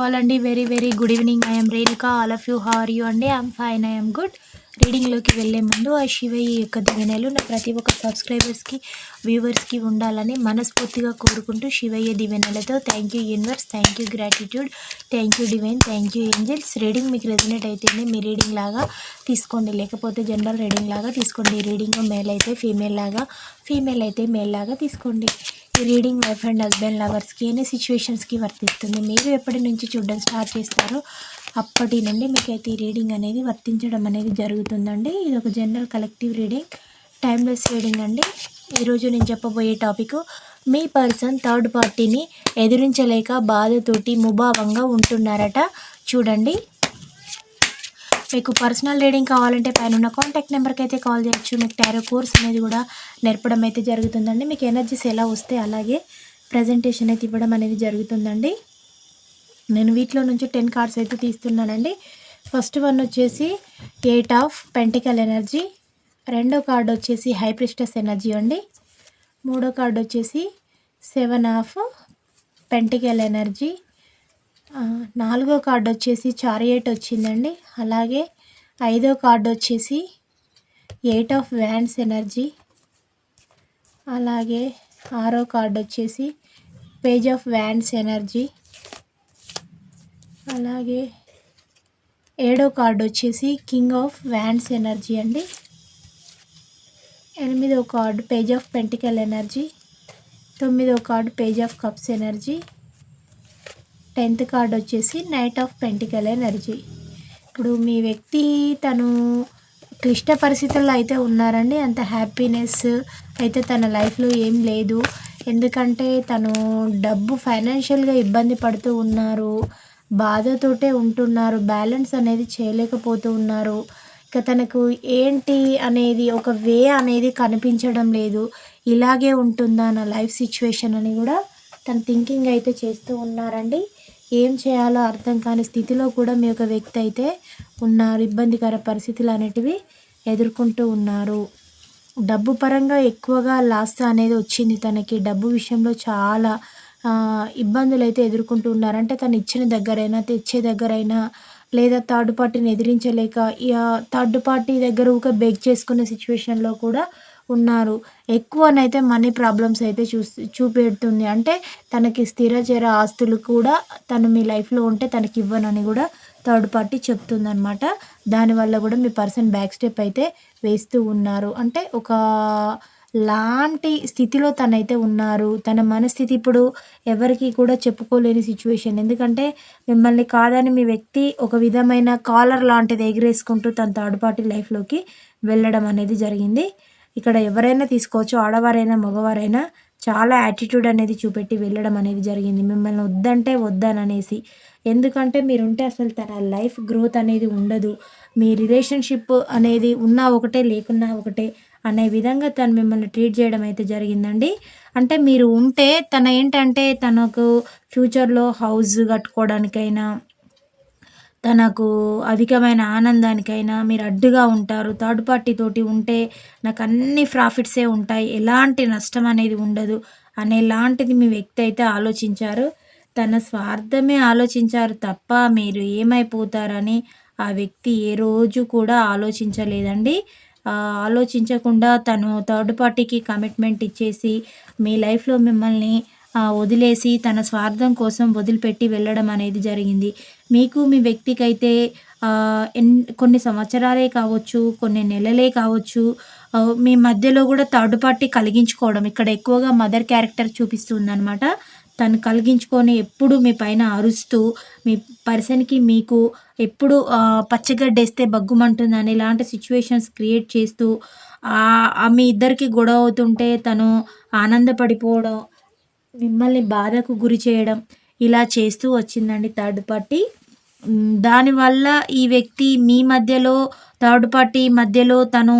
All అండి very very good evening I'm Renuka all of you how are you అండి I'm fine I'm good రీడింగ్లోకి వెళ్ళే ముందు ఆ శివయ్య యొక్క దివెనలు నా ప్రతి ఒక్క సబ్స్క్రైబర్స్కి వ్యూవర్స్కి ఉండాలని మనస్ఫూర్తిగా కోరుకుంటూ Shivayya దివెనలతో thank you universe thank you gratitude thank you divine thank you angels reading మీకు రెజినేట్ అయితేనే మీ రీడింగ్ లాగా తీసుకోండి. లేకపోతే జనరల్ రీడింగ్ లాగా తీసుకోండి. రీడింగ్ మేల్ అయితే ఫీమేల్ లాగా ఫీమేల్ అయితే మేల్ లాగా తీసుకోండి. ఈ రీడింగ్ వైఫ్ అండ్ హస్బెండ్ లవర్స్కి ఎన్ని సిచ్యువేషన్స్కి వర్తిస్తుంది? మీరు ఎప్పటి నుంచి చూడడం స్టార్ట్ చేస్తారో అప్పటి నుండి మీకైతే ఈ రీడింగ్ అనేది వర్తించడం అనేది జరుగుతుందండి. ఇది ఒక general collective reading timeless reading అండి. ఈరోజు నేను చెప్పబోయే టాపిక్ మీ పర్సన్ థర్డ్ పార్టీని ఎదిరించలేక బాధతోటి ముభావంగా ఉంటున్నారట. చూడండి. మీకు పర్సనల్ రీడింగ్ కావాలంటే పైన ఉన్న కాంటాక్ట్ నెంబర్కి అయితే కాల్ చేయొచ్చు. మీకు టారో కోర్స్ అనేది కూడా నేర్పడం అయితే జరుగుతుందండి. మీకు ఎనర్జీస్ ఎలా వస్తే అలాగే ప్రజెంటేషన్ అయితే ఇవ్వడం అనేది జరుగుతుందండి. నేను వీటిలో నుంచి టెన్ కార్డ్స్ అయితే తీస్తున్నానండి. ఫస్ట్ వన్ వచ్చేసి ఎయిట్ ఆఫ్ పెంటికల్ ఎనర్జీ రెండో కార్డ్ వచ్చేసి హైప్రిస్టస్ ఎనర్జీ అండి. మూడో కార్డ్ వచ్చేసి సెవెన్ ఆఫ్ పెంటికల్ ఎనర్జీ నాలుగో కార్డు వచ్చేసి చారియట్ వచ్చిందండి. అలాగే ఐదో కార్డు వచ్చేసి ఎయిట్ ఆఫ్ వ్యాండ్స్ ఎనర్జీ. అలాగే ఆరో కార్డు వచ్చేసి పేజ్ ఆఫ్ వ్యాండ్స్ ఎనర్జీ. అలాగే ఏడో కార్డు వచ్చేసి కింగ్ ఆఫ్ వ్యాండ్స్ ఎనర్జీ అండి. ఎనిమిదో card page of pentacle energy. తొమ్మిదో card page of cups energy. Tenth card వచ్చేసి నైట్ ఆఫ్ పెంటికల్ ఎనర్జీ ఇప్పుడు మీ వ్యక్తి తను క్లిష్ట పరిస్థితుల్లో అయితే ఉన్నారండి. అంత హ్యాపీనెస్ అయితే తన లైఫ్లో ఏం లేదు. ఎందుకంటే తను డబ్బు ఫైనాన్షియల్గా ఇబ్బంది పడుతూ ఉన్నారు. బాధతోటే ఉంటున్నారు. బ్యాలెన్స్ అనేది చేయలేకపోతూ ఉన్నారు. ఇక తనకు ఏంటి అనేది ఒక వే అనేది కనిపించడం లేదు. ఇలాగే ఉంటుందా నా లైఫ్ సిచ్యువేషన్ అని కూడా తన థింకింగ్ అయితే చేస్తూ ఉన్నారండి. ఏం చేయాలో అర్థం కాని స్థితిలో కూడా మీ యొక్క వ్యక్తి అయితే ఉన్నారు. ఇబ్బందికర పరిస్థితులు అనేటివి ఎదుర్కొంటూ ఉన్నారు. డబ్బు పరంగా ఎక్కువగా లాస్ అనేది వచ్చింది తనకి. డబ్బు విషయంలో చాలా ఇబ్బందులు అయితే ఎదుర్కొంటూ ఉన్నారు. అంటే తను ఇచ్చిన దగ్గరైనా తెచ్చే దగ్గరైనా లేదా థర్డ్ పార్టీని ఎదిరించలేక థర్డ్ పార్టీ దగ్గర ఊక బెగ్ చేసుకునే సిచ్యువేషన్లో కూడా ఉన్నారు. ఎక్కువనైతే మనీ ప్రాబ్లమ్స్ అయితే చూ చూపెడుతుంది. అంటే తనకి స్థిరచర ఆస్తులు కూడా తను మీ లైఫ్లో ఉంటే తనకి ఇవ్వనని కూడా థర్డ్ పార్టీ చెప్తుందనమాట దానివల్ల కూడా మీ పర్సన్ బ్యాక్ స్టెప్ అయితే వేస్తూ ఉన్నారు. అంటే ఒక లాంటి స్థితిలో తనైతే ఉన్నారు. తన మనస్థితి ఇప్పుడు ఎవరికి కూడా చెప్పుకోలేని సిచ్యువేషన్. ఎందుకంటే మిమ్మల్ని కాదని మీ వ్యక్తి ఒక విధమైన కాలర్ లాంటిది ఎగిరేసుకుంటూ తన థర్డ్ పార్టీ లైఫ్లోకి వెళ్ళడం అనేది జరిగింది. ఇక్కడ ఎవరైనా తీసుకోవచ్చు ఆడవారైనా మగవారైనా చాలా యాటిట్యూడ్ అనేది చూపెట్టి వెళ్ళడం అనేది జరిగింది. మిమ్మల్ని వద్దంటే వద్దననేసి. ఎందుకంటే మీరుంటే అసలు తన లైఫ్ గ్రోత్ అనేది ఉండదు. మీ రిలేషన్షిప్ అనేది ఉన్నా ఒకటే లేకున్నా ఒకటే అనే విధంగా తను మిమ్మల్ని ట్రీట్ చేయడం అయితే జరిగిందండి. అంటే మీరు ఉంటే తన ఏంటంటే తనకు ఫ్యూచర్లో హౌస్ కట్టుకోవడానికైనా తనకు అధికమైన ఆనందానికైనా మీరు అడ్డుగా ఉంటారు. థర్డ్ పార్టీ తోటి ఉంటే నాకు అన్ని ప్రాఫిట్సే ఉంటాయి. ఎలాంటి నష్టం అనేది ఉండదు అనేలాంటిది మీ వ్యక్తి అయితే ఆలోచించారు. తన స్వార్థమే ఆలోచించారు తప్ప మీరు ఏమైపోతారని ఆ వ్యక్తి ఏ రోజు కూడా ఆలోచించలేదండి. ఆలోచించకుండా తను థర్డ్ పార్టీకి కమిట్మెంట్ ఇచ్చేసి మీ లైఫ్లో మిమ్మల్ని వదిలేసి తన స్వార్థం కోసం వదిలిపెట్టి వెళ్ళడం అనేది జరిగింది. మీకు మీ వ్యక్తికైతే ఎన్ కొన్ని సంవత్సరాలే కావచ్చు కొన్ని నెలలే కావచ్చు మీ మధ్యలో కూడా థర్డ్ పార్టీ కలిగించుకోవడం ఇక్కడ ఎక్కువగా మదర్ క్యారెక్టర్ చూపిస్తుంది తను కలిగించుకొని ఎప్పుడు మీ పైన అరుస్తూ మీ పర్సన్కి మీకు ఎప్పుడు పచ్చగడ్డేస్తే బగ్గుమంటుందని ఇలాంటి సిచ్యువేషన్స్ క్రియేట్ చేస్తూ మీ ఇద్దరికి గొడవ అవుతుంటే తను ఆనందపడిపోవడం మిమ్మల్ని బాధకు గురి చేయడం ఇలా చేస్తూ వచ్చిందండి థర్డ్ పార్టీ. దానివల్ల ఈ వ్యక్తి మీ మధ్యలో థర్డ్ పార్టీ మధ్యలో తను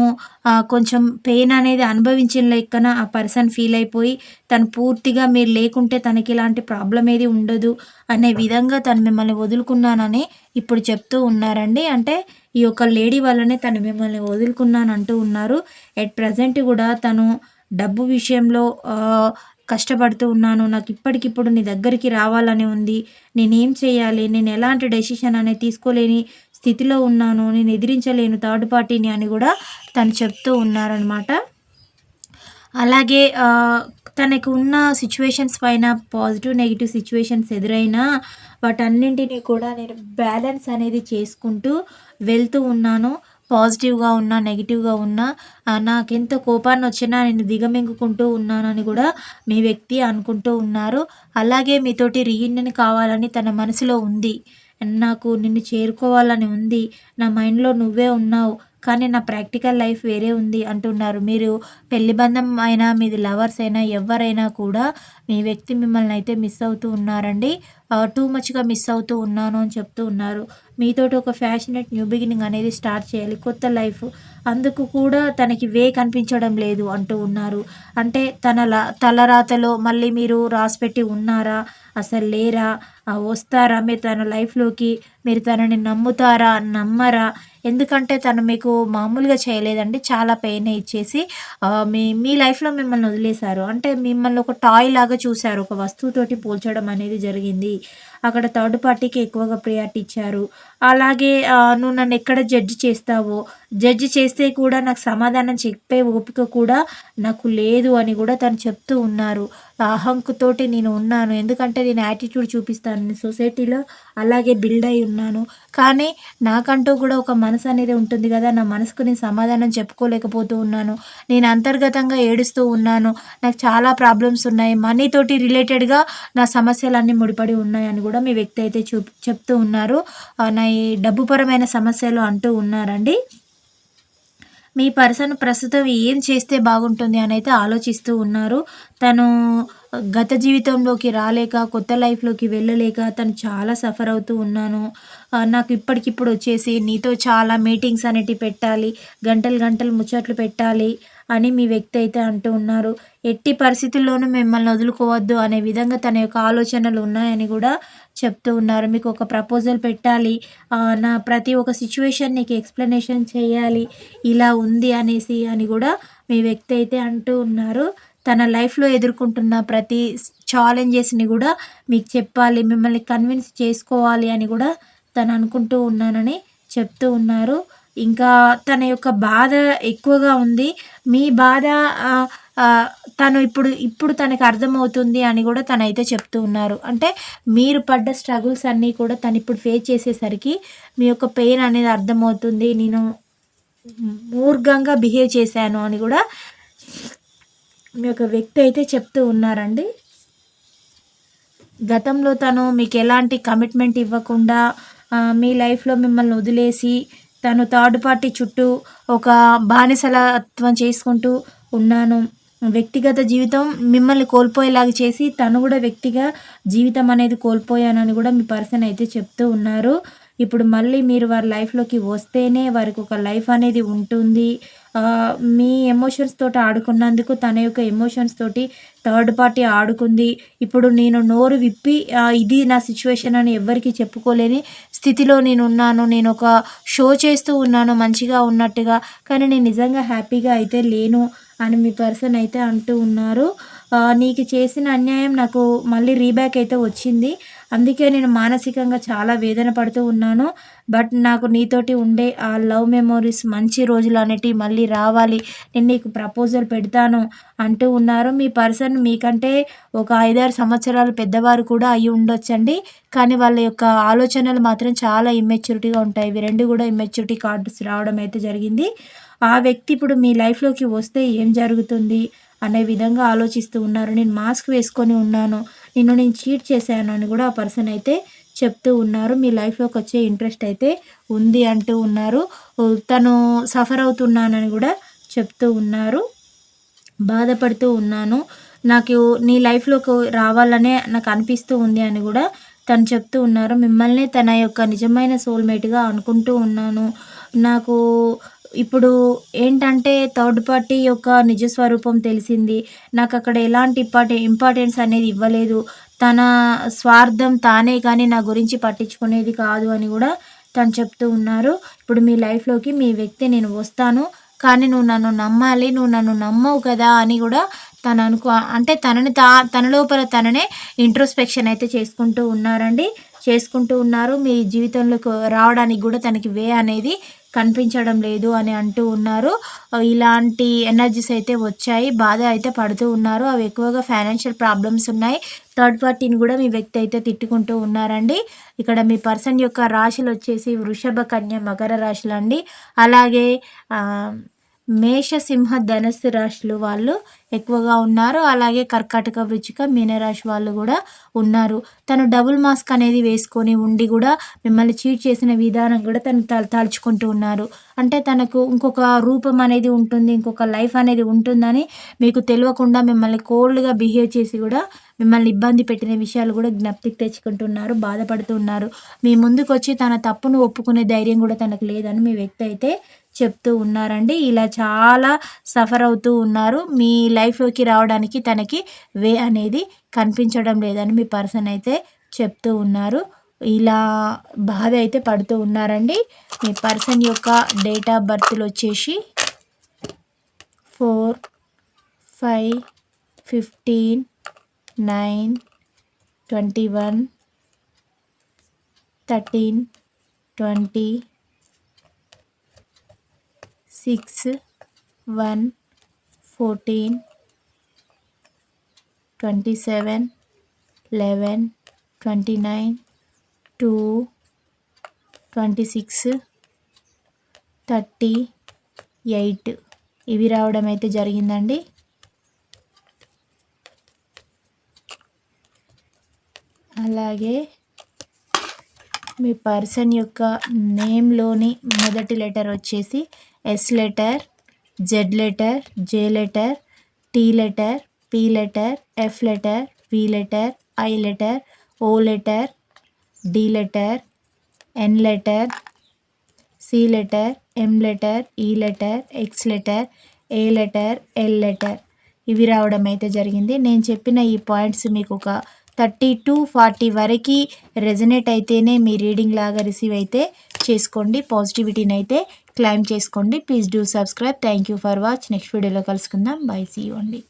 కొంచెం పెయిన్ అనేది అనుభవించిన లెక్కన ఆ పర్సన్ ఫీల్ అయిపోయి తను పూర్తిగా మీరు లేకుంటే తనకి ఇలాంటి ప్రాబ్లం ఏది ఉండదు అనే విధంగా తను మిమ్మల్ని వదులుకున్నానని ఇప్పుడు చెప్తూ ఉన్నారండి. అంటే ఈ యొక్క లేడీ వల్లనే తను మిమ్మల్ని వదులుకున్నాను అంటూ ఉన్నారు. ఎట్ ప్రజెంట్ కూడా తను డబ్బు విషయంలో కష్టపడుతూ ఉన్నాను. నాకు ఇప్పటికిప్పుడు నీ దగ్గరికి రావాలని ఉంది. నేనేం చేయాలి? నేను ఎలాంటి డెసిషన్ అనేది తీసుకోలేని స్థితిలో ఉన్నాను. నేను ఎదిరించలేను థర్డ్ పార్టీని అని కూడా తను చెప్తూ ఉన్నారనమాట అలాగే తనకు ఉన్న సిచ్యువేషన్స్ పైన పాజిటివ్ నెగిటివ్ సిచ్యువేషన్స్ ఎదురైనా వాటన్నింటినీ కూడా నేను బ్యాలెన్స్ అనేది చేసుకుంటూ వెళ్తూ ఉన్నాను. పాజిటివ్గా ఉన్నా నెగిటివ్గా ఉన్నా నాకెంత కోపాన్ని వచ్చినా నేను దిగమింగుకుంటూ ఉన్నానని కూడా మీ వ్యక్తి అనుకుంటూ ఉన్నారు. అలాగే మీతోటి రీయూనియన్ కావాలని తన మనసులో ఉంది. నాకు నిన్ను చేరుకోవాలని ఉంది. నా మైండ్లో నువ్వే ఉన్నావు. కానీ నా ప్రాక్టికల్ లైఫ్ వేరే ఉంది అంటున్నారు. మీరు పెళ్ళి బంధం అయినా మీది లవర్స్ అయినా ఎవరైనా కూడా మీ వ్యక్తి మిమ్మల్ని అయితే మిస్ అవుతూ ఉన్నారండి. టూ మచ్గా మిస్ అవుతూ ఉన్నాను అని చెప్తూ ఉన్నారు. మీతోటి ఒక ఫ్యాషనెట్ న్యూ బిగినింగ్ అనేది స్టార్ట్ చేయాలి. కొత్త లైఫ్. అందుకు కూడా తనకి వే కనిపించడం లేదు అంటూ ఉన్నారు. అంటే తన లా తలరాతలో మళ్ళీ మీరు రాసిపెట్టి ఉన్నారా? అసలు లేరా? వస్తారా? మీరు తన లైఫ్లోకి మీరు తనని నమ్ముతారా? నమ్మరా? ఎందుకంటే తను మీకు మామూలుగా చేయలేదండి. చాలా పెయిన్ ఇచ్చేసి మీ మీ లైఫ్లో మిమ్మల్ని వదిలేశారు. అంటే మిమ్మల్ని ఒక టాయ్ లాగా చూశారు. ఒక వస్తువుతోటి పోల్చడం అనేది జరిగింది. అక్కడ థర్డ్ పార్టీకి ఎక్కువగా ప్రియారిటీ ఇచ్చారు. అలాగే నువ్వు నన్ను ఎక్కడ జడ్జి చేస్తావో? జడ్జి చేస్తే కూడా నాకు సమాధానం చెప్పే ఓపిక కూడా నాకు లేదు అని కూడా తను చెప్తూ ఉన్నారు. అహంకుతోటి నేను ఉన్నాను. ఎందుకంటే నేను యాటిట్యూడ్ చూపిస్తాను. దాన్ని సొసైటీలో అలాగే బిల్డ్ అయి ఉన్నాను. కానీ నాకంటూ కూడా ఒక మనసు అనేది ఉంటుంది కదా నా మనసుకు నేను సమాధానం చెప్పుకోలేకపోతూ ఉన్నాను. నేను అంతర్గతంగా ఏడుస్తూ ఉన్నాను. నాకు చాలా ప్రాబ్లమ్స్ ఉన్నాయి. మనీతోటి రిలేటెడ్గా నా సమస్యలన్నీ ముడిపడి ఉన్నాయని కూడా మీ వ్యక్తి అయితే చూ చెప్తూ ఉన్నారు. నా ఈ డబ్బుపరమైన సమస్యలు అంటూ ఉన్నారండి. మీ పర్సన్ ప్రస్తుతం ఏం చేస్తే బాగుంటుంది అని అయితే ఆలోచిస్తూ ఉన్నారు. తను గత జీవితంలోకి రాలేక కొత్త లైఫ్లోకి వెళ్ళలేక తను చాలా సఫర్ అవుతూ ఉన్నాను. నాకు ఇప్పటికిప్పుడు వచ్చేసి నీతో చాలా మీటింగ్స్ అనేటివి పెట్టాలి గంటలు గంటలు ముచ్చట్లు పెట్టాలి అని మీ వ్యక్తి అయితే అంటూ ఉన్నారు. ఎట్టి పరిస్థితుల్లోనూ మిమ్మల్ని వదులుకోవద్దు అనే విధంగా తన యొక్క ఆలోచనలు ఉన్నాయని కూడా చెప్తూ ఉన్నారు. మీకు ఒక ప్రపోజల్ పెట్టాలి. నా ప్రతి ఒక్క సిచ్యువేషన్ నీకు ఎక్స్ప్లెనేషన్ చేయాలి. ఇలా ఉంది అనేసి అని కూడా మీ వ్యక్తి అయితే అంటూ ఉన్నారు. తన లైఫ్లో ఎదుర్కొంటున్న ప్రతి ఛాలెంజెస్ని కూడా మీకు చెప్పాలి. మిమ్మల్ని కన్విన్స్ చేసుకోవాలి అని కూడా తను అనుకుంటూ ఉన్నానని చెప్తూ ఉన్నారు. ఇంకా తన యొక్క బాధ ఎక్కువగా ఉంది. మీ బాధ తను ఇప్పుడు ఇప్పుడు తనకు అర్థమవుతుంది అని కూడా తనైతే చెప్తూ ఉన్నారు. అంటే మీరు పడ్డ స్ట్రగుల్స్ అన్నీ కూడా తను ఇప్పుడు ఫేస్ చేసేసరికి మీ యొక్క పెయిన్ అనేది అర్థమవుతుంది. నేను మూర్ఘంగా బిహేవ్ చేశాను అని కూడా మీ యొక్క వ్యక్తి అయితే చెప్తూ ఉన్నారండి. గతంలో తను మీకు ఎలాంటి కమిట్మెంట్ ఇవ్వకుండా మీ లైఫ్లో మిమ్మల్ని వదిలేసి తను థర్డ్ పార్టీ చుట్టూ ఒక బానిసలత్వం చేసుకుంటూ ఉన్నాను. వ్యక్తిగత జీవితం మిమ్మల్ని కోల్పోయేలాగా చేసి తను కూడా వ్యక్తిగా జీవితం అనేది కోల్పోయానని కూడా మీ పర్సన్ అయితే చెప్తూ ఉన్నారు. ఇప్పుడు మళ్ళీ మీరు వారి లైఫ్లోకి వస్తేనే వారికి ఒక లైఫ్ అనేది ఉంటుంది. మీ ఎమోషన్స్ తోటి ఆడుకున్నందుకు తన యొక్క ఎమోషన్స్ తోటి థర్డ్ పార్టీ ఆడుకుంది. ఇప్పుడు నేను నోరు విప్పి ఇది నా సిచ్యువేషన్ అని ఎవ్వరికి చెప్పుకోలేని స్థితిలో నేను ఉన్నాను. నేను ఒక షో చేస్తూ ఉన్నాను మంచిగా ఉన్నట్టుగా. కానీ నేను నిజంగా హ్యాపీగా అయితే లేను అని మీ పర్సన్ అయితే అంటూ ఉన్నారు. నీకు చేసిన అన్యాయం నాకు మళ్ళీ రీబ్యాక్ అయితే వచ్చింది. అందుకే నేను మానసికంగా చాలా వేదన పడుతూ ఉన్నాను. బట్ నాకు నీతోటి ఉండే ఆ లవ్ మెమోరీస్ మంచి రోజులు అనేటివి మళ్ళీ రావాలి. నేను నీకు ప్రపోజల్ పెడతాను అంటూ ఉన్నారు. మీ పర్సన్ మీకంటే ఒక ఐదారు సంవత్సరాలు పెద్దవారు కూడా అయి ఉండొచ్చండి. కానీ వాళ్ళ యొక్క ఆలోచనలు మాత్రం చాలా ఇమ్మెచ్యూరిటీగా ఉంటాయి. ఇవి రెండు కూడా ఇమ్మెచ్యూరిటీ కార్డ్స్ రావడం అయితే జరిగింది. ఆ వ్యక్తి ఇప్పుడు మీ లైఫ్లోకి వస్తే ఏం జరుగుతుంది అనే విధంగా ఆలోచిస్తూ ఉన్నారు. నేను మాస్క్ వేసుకొని ఉన్నాను. నిన్ను నేను చీట్ చేశాను అని కూడా ఆ పర్సన్ అయితే చెప్తూ ఉన్నారు. మీ లైఫ్లోకి వచ్చే ఇంట్రెస్ట్ అయితే ఉంది అంటూ ఉన్నారు. తను సఫర్ అవుతున్నానని కూడా చెప్తూ ఉన్నారు. బాధపడుతూ ఉన్నాను. నాకు నీ లైఫ్లోకి రావాలనే నాకు అనిపిస్తూ ఉంది అని కూడా తను చెప్తూ ఉన్నారు. మిమ్మల్ని తన యొక్క నిజమైన సోల్మేట్గా అనుకుంటూ ఉన్నాను. నాకు ఇప్పుడు ఏంటంటే థర్డ్ పార్టీ యొక్క నిజ స్వరూపం తెలిసింది. నాకు అక్కడ ఎలాంటి ఇంపార్టె ఇంపార్టెన్స్ అనేది ఇవ్వలేదు. తన స్వార్థం తానే కానీ నా గురించి పట్టించుకునేది కాదు అని కూడా తను చెప్తూ ఉన్నారు. ఇప్పుడు మీ లైఫ్లోకి మీ వ్యక్తి నేను వస్తాను. కానీ నువ్వు నన్ను నమ్మాలి నువ్వు నన్ను నమ్మవు కదా అని కూడా తను అనుకో అంటే తనని తా తన లోపల తననే ఇంట్రోస్పెక్షన్ అయితే చేసుకుంటూ ఉన్నారండి. చేసుకుంటూ ఉన్నారు. మీ జీవితంలోకి రావడానికి కూడా తనకి వే అనేది కనిపించడం లేదు అని అంటూ ఉన్నారు. ఇలాంటి ఎనర్జీస్ అయితే వచ్చాయి. బాధ అయితే పడుతూ ఉన్నారు. అవి ఎక్కువగా ఫైనాన్షియల్ ప్రాబ్లమ్స్ ఉన్నాయి. థర్డ్ పార్టీని కూడా మీ వ్యక్తి అయితే తిట్టుకుంటూ ఉన్నారండి. ఇక్కడ మీ పర్సన్ యొక్క రాశులు వచ్చేసి వృషభ కన్య మకర రాశులు అండి అలాగే మేషసింహ మేష ధనస్సు రాశులు వాళ్ళు ఎక్కువగా ఉన్నారు. అలాగే కర్కాటక వృచ్చిక మీనరాశి వాళ్ళు కూడా ఉన్నారు. తను డబుల్ మాస్క్ అనేది వేసుకొని ఉండి కూడా మిమ్మల్ని చీట్ చేసిన విధానం కూడా తను తల తలుచుకుంటూ ఉన్నారు. అంటే తనకు ఇంకొక రూపం అనేది ఉంటుంది ఇంకొక లైఫ్ అనేది ఉంటుందని మీకు తెలియకుండా మిమ్మల్ని కోల్డ్గా బిహేవ్ చేసి కూడా మిమ్మల్ని ఇబ్బంది పెట్టిన విషయాలు కూడా జ్ఞప్తికి తెచ్చుకుంటున్నారు బాధపడుతున్నారు మీ ముందుకు వచ్చి తన తప్పును ఒప్పుకునే ధైర్యం కూడా తనకు లేదని మీ వ్యక్తి అయితే చెప్తూ ఉన్నారండి. ఇలా చాలా సఫర్ అవుతూ ఉన్నారు. మీ లైఫ్లోకి రావడానికి తనకి వే అనేది కనిపించడం లేదని మీ పర్సన్ అయితే చెప్తూ ఉన్నారు. ఇలా బాధ అయితే పడుతూ ఉన్నారండి. మీ పర్సన్ యొక్క డేట్ ఆఫ్ బర్త్లు వచ్చేసి four five fifteen nine twenty one thirteen twenty six one fourteen twenty seven eleven twenty nine two twenty six thirty eight. ఇవి రావడం అయితే జరిగిందండి. అలాగే మీ పర్సన్ యొక్క నేమ్లోని మొదటి లెటర్ వచ్చేసి S letter Z letter J letter T letter P letter F letter V letter I letter O letter D letter N letter C letter M letter E letter X letter A letter L letter ఇవి రావడం అయితే జరిగింది. నేను చెప్పిన ఈ points మీకు ఒక thirty to forty వరకు రెజనేట్ అయితేనే మీ రీడింగ్ లాగా రిసీవ్ అయితే చేసుకోండి. పాజిటివిటీని అయితే క్లైమ్ చేసుకోండి. Please do subscribe thank you for watch next వీడియోలో కలుసుకుందాం. బై సీ అండి